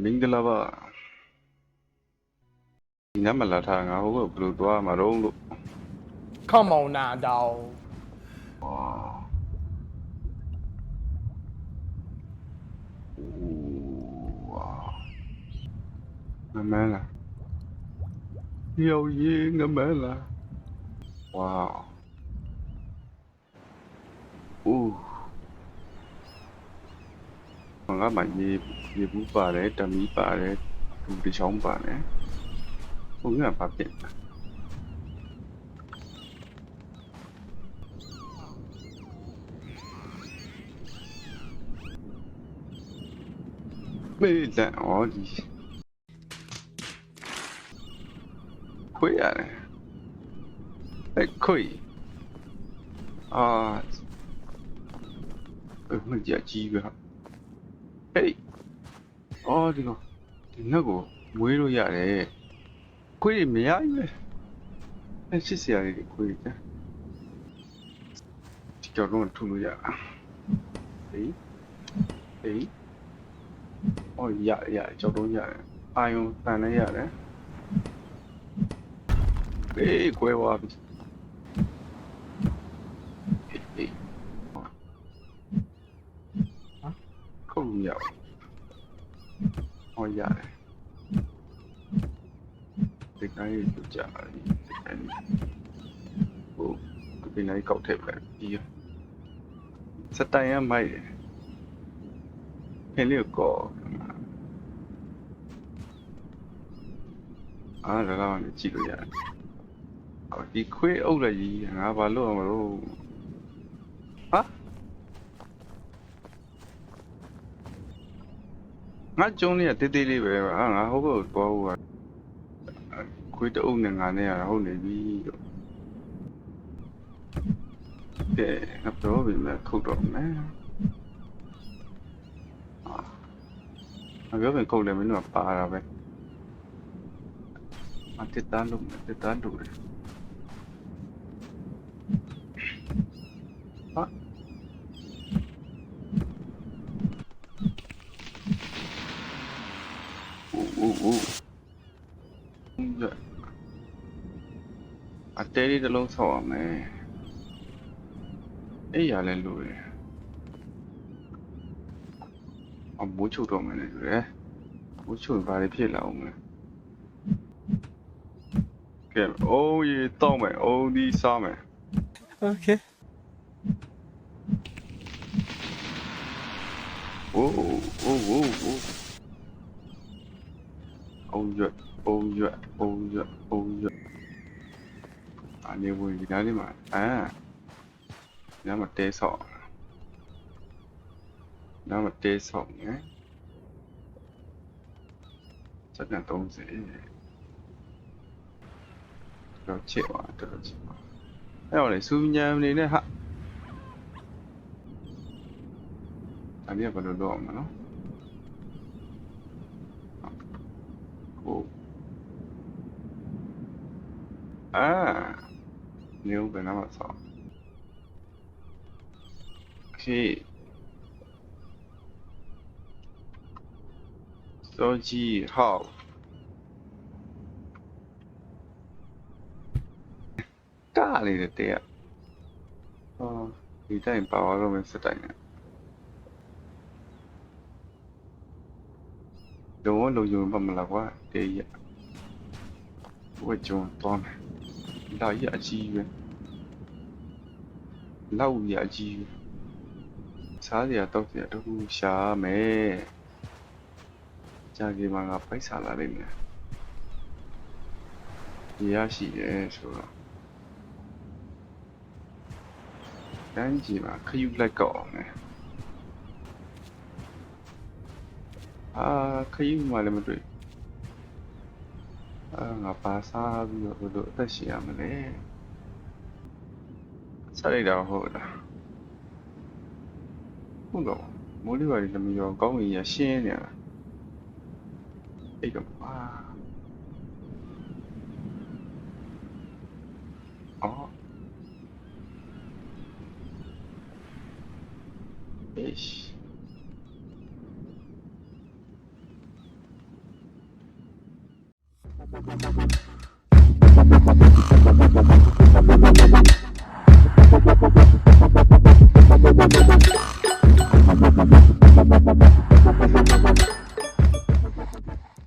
မင်္ဂလာပါဒီနမလာထားငါဟိုဘက်ဘယ်လိုသွားမှာတော့လို့ Come on now, dog. ဝါအိုးဝါငမန်းလားယောယေငမန်းလားဝါအိုး ငါမှရေရေဘူးပါတယ်တမီပါတယ်သူတချောင်းပါတယ်ဘုံကဘာဖြစ်လဲမေးတယ်ဩဒီခွေးရတယ်အဲခွေးအာအမကြကြီးပဲဟေး အော်ဒီကောဒီငါ့ကိုမွေးလို့ရတယ်ခွေးမရဘူးလေအဲချစ်စရာလေးခွေးကြဒီကြောင်တော့ထူလို့ရဟေးဟေး။အော်ရရကြောက်တော့ရတယ်။အာယုံတန်လည်းရတယ်။ဘေးကွဲသွားပြီ။ဟေး။ဟာ ခုတ်လို့ရပါ။အော်ရတယ်။ဒီကိုင်းကိုကြာတယ်ဒီကိုင်းဟိုဒီနေ့ကောက်ထည့်ပဲဒီစတိုင်ရမိုက်တယ်။ခင်လေးကိုကောအားဒါတော့ကြည့်လို့ရတယ်။ဟောဒီခွေးအုပ်လိုက်ကြီးငါဘာလို့အောင်မလို့ဟာ ငါကျုံးလေးကတေးသေးလေးပဲဟာငါဟုတ်ကောသွားဖို့ကခွေးတအုပ်နဲ့ငါနဲ့ရဟုတ်နေပြီလို့ကဲငါတော့ပြီမဲ့ခုတ်တော့မယ်အာငါပြောပြန်ခုတ်တယ်မင်းတို့ကပါတာပဲအတက်တန်းလို့တက်တန်းလို့ရဟာ အိုးအိုးအိုးညအတဲလေးတစ်လုံးဆောက်ရမယ်အေးရလဲလို့ရအမိုးချုပ်တော့မယ်လေရယ်မိုးချုပ်ဘာတွေဖြစ်လာအောင်လဲကဲအိုးရေတောက်မယ်အိုးဒီစားမယ် Okay. အိုးအိုးအိုးအိုးအိုးအိုးရွက်အိုးရွက် အိုးရွက်အိုးရွက်အနေဝင်ဒီနားလေးမှာအာနားမှာတဲဆော့နားမှာတဲဆော့နော်စက္ကန့်30တော့ချစ်ပါတော့ချစ်ပါအဲ့တော့လေစူညံနေနဲ့ဟာအမြဲဘ 哦，啊没有被那么早可以手机号大力的点哦你带你爸爸那边事带你 လေးတဲ့တဲ့ဟောဒီတိုင်းပါသွားတော့မယ်စတိုင်နဲ့လုံးဝလုံးယုံပါမလားကွာတေးရဘဝကျုံတော့မယ်လာရအကြီးပဲလောက်ရအကြီးပဲစားစရာတောက်စရာတခုရှာမယ်ကြာကြီးမှာငါပိုက်စားလာလိမ့်မယ်ရရှိတယ်ဆိုတော့တန်းကြီးမှာခယူလိုက်ကောက်အောင်မယ် အာခယူမှလည်းမတွေ့အာငါပါစားပြီးတော့ဘယ်လိုအသက်ရှင်ရမလဲဆက်လိုက်တော့ဟုတ်လားဟုတ်တော့မိုးလေးပါလေးသမီးရောကောင်းကြီးရရှင်းနေရတာအဲ့တော့အာအော် ဟ